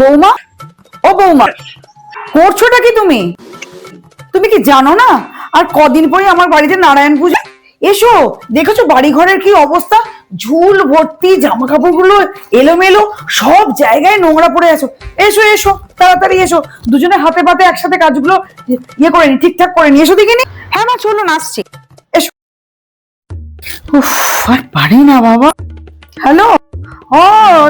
বৌমা? ও বৌমা করছোটা কি তুমি? তুমি কি জানো না? আর কদিন পরে আমার বাড়িতে নারায়ণ পূজা? এসো দেখেছ বাড়ি ঘরের কি অবস্থা? ঝুল ভর্তি জামা কাপড়গুলো এলোমেলো সব জায়গায় নোংরা পড়ে আছো। এসো এসো তাড়াতাড়ি এসো। দুজনে হাতে পাতে একসাথে কাজগুলো ইয়ে করে নি ঠিকঠাক করে নি। এসো দেখিনি? হ্যাঁ মা চলুন আসছি। এসো। উফ আর পারি না বাবা। হ্যালো? ও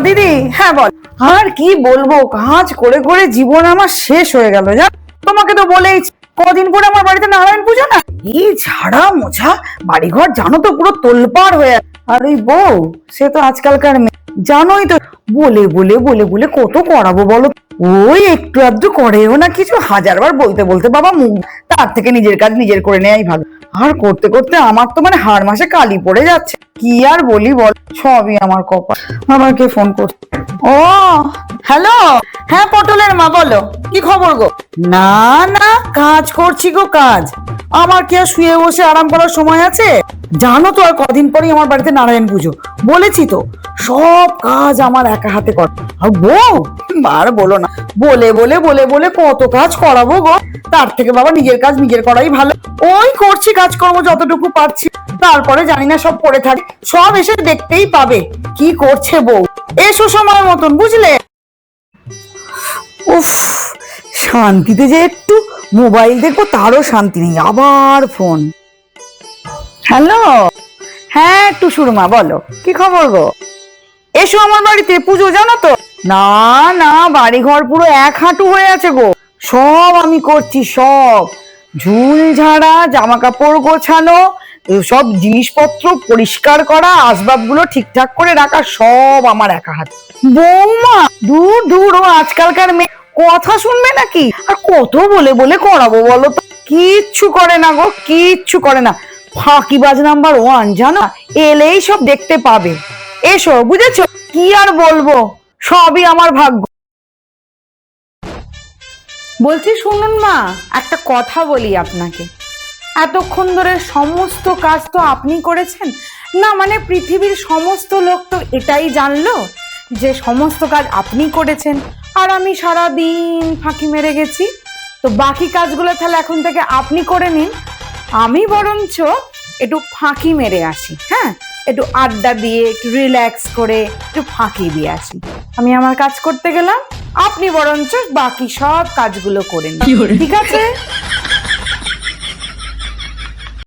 দিদি হ্যাঁ বল। আর কি বলব? কাজ করে করে জীবন আমার শেষ হয়ে গেল। জান, তোমাকে তো বলেই কদিন পরে আমার বাড়িতে নারায়ণ পুজো না? এই ঝাড়া মোছা? বাড়িঘর জানো তো পুরো তোলপাড় হয়ে। আর ওই বউ, সে তো আজকালকার মেয়ে। জানোই তো, বলে বলে বলে বলে কত করাবো বলো ওই একটু আধটু করেও না কিছু, হাজারবার বলতে বলতে বাবা মুখ, তার থেকে নিজের কাজ নিজের করে নেওয়াই ভালো। আর করতে করতে আমার তো মানে হাড় মাসে কালি পড়ে যাচ্ছে। কি আর বলি বল, সবই আমার কপাল। আবার কে ফোন করছে। ও, হ্যালো? হ্যাঁ পটলের মা, বলো। কি খবর গো? না না, কাজ করছি গো, কাজ। আমার কি আর শুয়ে বসে আরাম করার সময় আছে? জানো তো আর কদিন পরেই আমার বাড়িতে নারায়ণ পুজো। বলেছি তো, সব কাজ আমার একা হাতে কর বউ, আর বলো না, বলে বলে বলে বলে কত কাজ করাবো গো। তার থেকে বাবা নিজের কাজ নিজের করাই ভালো। ওই করছি কাজ কাজকর্ম যতটুকু পারছি। তারপরে জানি না সব পড়ে থাকে, সব এসে দেখতেই পাবে কি করছে বউ। এসো সময় মতন, বুঝলে? উফ, শান্তিতে যে একটু মোবাইল দেখব তারও শান্তি নেই, আবার ফোন। হ্যালো? হ্যাঁ একটু সুরমা, বলো, কি খবর গো? এসো আমার বাড়িতে, পুজো, জানো তো? না না বাড়ি ঘর পুরো এক হাঁটু হয়ে আছে গো। সব আমি করছি, সব। ঝুল ঝাড়া জামা কাপড় গোছানো, সব জিনিসপত্র পরিষ্কার করা, আসবাবগুলো ঠিকঠাক করে রাখা, সব আমার একা হাত। বৌমা, দূর দূর, ও আজকালকার মেয়ে। কথা শুনবে নাকি? আর কত বলে বলে করাবো বলো তো? কিচ্ছু করে না গো, কিচ্ছু করে না। ফাঁকিবাজ নাম্বার ওয়ান জানা? এলেই সব দেখতে পাবে। এসো, বুঝেছ? কি আর বলব? সবই আমার ভাগ্য। বলছি, শুনুন মা, একটা কথা বলি আপনাকে। এতক্ষণ ধরে সমস্ত কাজ তো আপনি করেছেন। না মানে পৃথিবীর সমস্ত লোক তো এটাই জানলো যে সমস্ত কাজ আপনি করেছেন। আর আমি সারা দিন ফাঁকি মেরে গেছি। তো বাকি কাজগুলো তাহলে এখন থেকে আপনি করে নিন। আমি বরঞ্চ একটু ফাঁকি মেরে আসি হ্যাঁ? একটু আড্ডা দিয়ে একটু রিল্যাক্স করে একটু ফাঁকি দিয়ে আসি। আমি আমার কাজ করতে গেলাম আপনি বরঞ্চ বাকি সব কাজগুলো করেন নিন। ঠিক আছে?